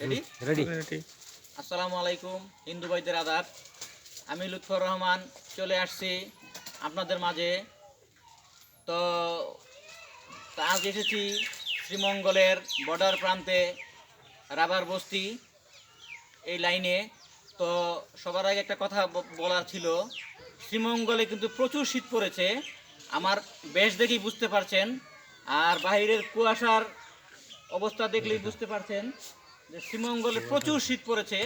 Ready ready আসসালামু আলাইকুম হিন্দু ভাইদের আদাব। আমি লুৎফর রহমান চলে আসছি আপনাদের মাঝে। তো আজ এসেছি শ্রীমঙ্গলের বর্ডার প্রান্তে রাবার বস্তি এই লাইনে। তো সবার আগে একটা কথা বলার ছিল শ্রীমঙ্গলে কিন্তু প্রচুর শীত পড়েছে। আমার বেশ দেখেই বুঝতে পারছেন। আর বাইরের কুয়াশার অবস্থা দেখলেই বুঝতে পারছেন যে শ্রীমঙ্গলে প্রচুর শীত পড়েছে।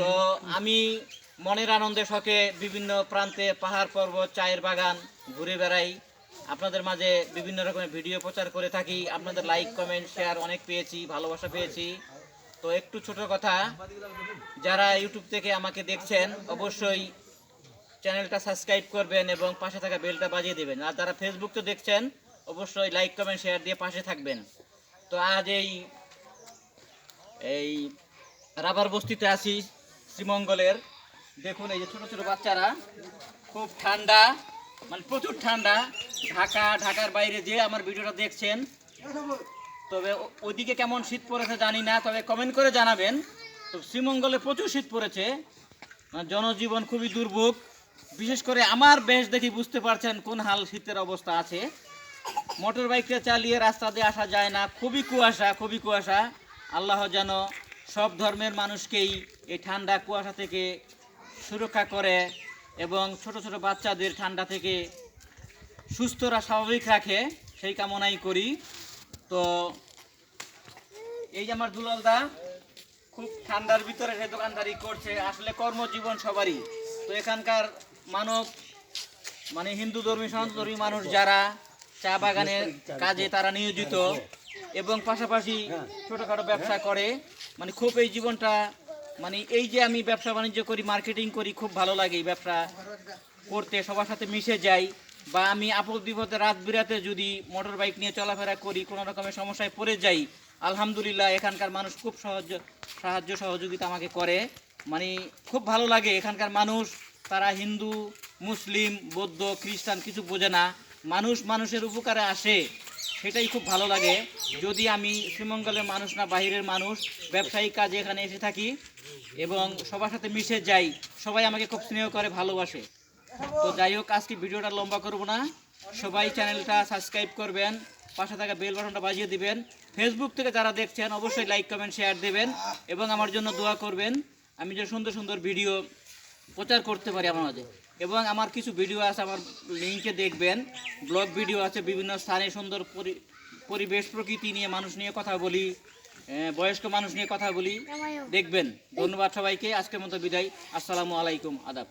তো আমি মনের আনন্দে শখে বিভিন্ন প্রান্তে পাহাড় পর্বত চায়ের বাগান ঘুরে বেড়াই। আপনাদের মাঝে বিভিন্ন রকমের ভিডিও প্রচার করে থাকি। আপনাদের লাইক কমেন্ট শেয়ার অনেক পেয়েছি ভালোবাসা পেয়েছি। তো একটু ছোট কথা যারা ইউটিউব থেকে আমাকে দেখছেন অবশ্যই চ্যানেলটা সাবস্ক্রাইব করবেন এবং পাশে থাকা বেলটা বাজিয়ে দেবেন। আর যারা ফেসবুক তো দেখছেন অবশ্যই লাইক কমেন্ট শেয়ার দিয়ে পাশে থাকবেন। তো আজ এই এই রাবার বস্তিতে আছি শ্রীমঙ্গলের। দেখুন এই যে ছোটো ছোটো বাচ্চারা, খুব ঠান্ডা মানে প্রচুর ঠান্ডা। ঢাকা, ঢাকার বাইরে যে আমার ভিডিওটা দেখছেন, তবে ওইদিকে কেমন শীত পড়েছে জানি না, তবে কমেন্ট করে জানাবেন। তো শ্রীমঙ্গলে প্রচুর শীত পড়েছে মানে জনজীবন খুবই দুর্ভোগ। বিশেষ করে আমার বেশ দেখি বুঝতে পারছেন কোন হাল শীতের অবস্থা আছে। মোটর বাইকটা চালিয়ে রাস্তা দিয়ে আসা যায় না। খুবই কুয়াশা খুবই কুয়াশা। আল্লাহ যেন সব ধর্মের মানুষকেই এই ঠান্ডা কুয়াশা থেকে সুরক্ষা করে এবং ছোট ছোট বাচ্চাদের ঠান্ডা থেকে সুস্থরা স্বাভাবিক রাখে, সেই কামনাই করি। তো এই যে আমার দুলালদা, খুব ঠান্ডার ভিতরে সে দোকানদারি করছে। আসলে কর্মজীবন সবারই। তো এখানকার মানব মানে হিন্দু ধর্মী, সনাতন ধর্মী মানুষ যারা চা বাগানের কাজে তারা নিয়োজিত এবং পাশাপাশি ছোটোখাটো ব্যবসা করে। মানে খুব এই জীবনটা মানে এই যে আমি ব্যবসা বাণিজ্য করি, মার্কেটিং করি, খুব ভালো লাগে এই ব্যবসা করতে, সবার সাথে মিশে যাই বা আমি আপদ বিপদে রাত বিরাতে যদি মোটর বাইক নিয়ে চলাফেরা করি, কোনো রকমের সমস্যায় পড়ে যাই, আলহামদুলিল্লাহ এখানকার মানুষ খুব সহজ, সাহায্য সহযোগিতা আমাকে করে। মানে খুব ভালো লাগে এখানকার মানুষ, তারা হিন্দু, মুসলিম, বৌদ্ধ, খ্রিস্টান কিছু বোঝে না। মানুষ মানুষের উপকারে আসে, সেটাই খুব ভালো লাগে। যদি আমি শ্রীমঙ্গলের মানুষ না বাইরের মানুষ, ব্যবসায়িক কাজে এখানে এসে থাকি এবং সবার সাথে মিশে যাই, সবাই আমাকে খুব স্নেহ করে, ভালোবাসে। তো যাই হোক, আজকে ভিডিওটা লম্বা করব না। সবাই চ্যানেলটা সাবস্ক্রাইব করবেন, পাশে থাকা বেল বাটনটা বাজিয়ে দিবেন। ফেসবুক থেকে যারা দেখছেন, অবশ্যই লাইক কমেন্ট শেয়ার দেবেন এবং আমার জন্য দোয়া করবেন। আমি যে সুন্দর সুন্দর ভিডিও প্রচার করতে পারি আমার মাঝে এবং আমার কিছু ভিডিও আছে, আমার লিঙ্কে দেখবেন। ব্লগ ভিডিও আছে, বিভিন্ন স্থানে সুন্দর পরি- পরিবেশ, প্রকৃতি নিয়ে মানুষ নিয়ে কথা বলি বয়স্ক মানুষ নিয়ে কথা বলি। দেখবেন। ধন্যবাদ সবাইকে, আজকের মতো বিদায়। আসসালামু আলাইকুম, আদাব।